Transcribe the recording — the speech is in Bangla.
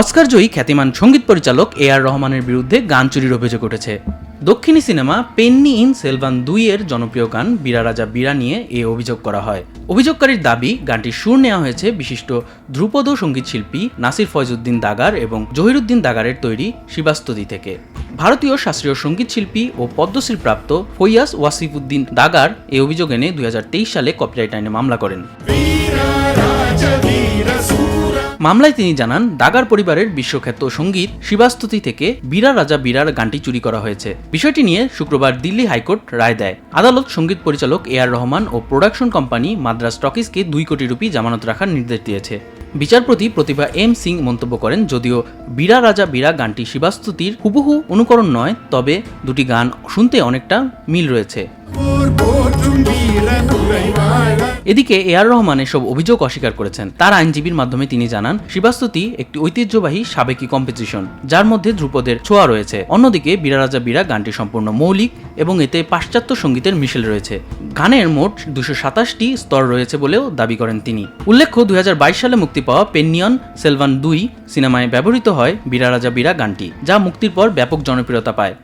অস্কার জয়ী খ্যাতিমান সংগীত পরিচালক এ আর রহমানের বিরুদ্ধে গান চুরির অভিযোগ উঠেছে। দক্ষিণী সিনেমা পেন্নি ইন সেলভান দুই এর জনপ্রিয় গান বীরা রাজা বীরা নিয়ে এ অভিযোগ করা হয়। অভিযোগকারীর দাবি গানটির সুর নেওয়া হয়েছে বিশিষ্ট ধ্রুপদ সংগীত শিল্পী নাসির ফয়জুদ্দিন দাগার এবং জহিরুদ্দিন দাগারের তৈরি শিবাস্তুতি থেকে। ভারতীয় শাস্ত্রীয় সংগীত শিল্পী ও পদ্মশ্রী প্রাপ্ত ফৈয়াস ওয়াসিফুদ্দিন দাগার এই অভিযোগ এনে দুই হাজার তেইশ সালে কপিরাইট আইনে মামলা করেন। মামলায় তিনি জানান, দাগার পরিবারের বিশ্বখ্যাত সংগীত শিবাস্তুতি থেকে বীরা রাজা বীরার গানটি চুরি করা হয়েছে। বিষয়টি নিয়ে শুক্রবার দিল্লি হাইকোর্ট রায় দেয়। আদালত সংগীত পরিচালক এ আর রহমান ও প্রোডাকশন কোম্পানি মাদ্রাস টকিজকে দুই কোটি রুপি জামানত রাখার নির্দেশ দিয়েছে। বিচারপতি প্রতিভা এম সিং মন্তব্য করেন, যদিও বীরা রাজা বীরা গানটি শিবাস্তুতির হুবহু অনুকরণ নয়, তবে দুটি গান শুনতে অনেকটা মিল রয়েছে। এদিকে এ আর রহমান এসব অভিযোগ অস্বীকার করেছেন। তার আইনজীবীর মাধ্যমে তিনি জানান, শিবাস্তুতি একটি ঐতিহ্যবাহী সাবেকি কম্পোজিশন যার মধ্যে ধ্রুপদের ছোঁয়া রয়েছে। অন্যদিকে বীরা রাজা বীরা গানটি সম্পূর্ণ মৌলিক এবং এতে পাশ্চাত্য সঙ্গীতের মিশেল রয়েছে। গানের মোট দুশো সাতাশটি স্তর রয়েছে বলেও দাবি করেন তিনি। উল্লেখ্য, দুই হাজার বাইশ সালে মুক্তি পাওয়া পেন্নিয়ন সেলভান দুই সিনেমায় ব্যবহৃত হয় বীরা রাজা বীরা গানটি, যা মুক্তির পর ব্যাপক জনপ্রিয়তা পায়।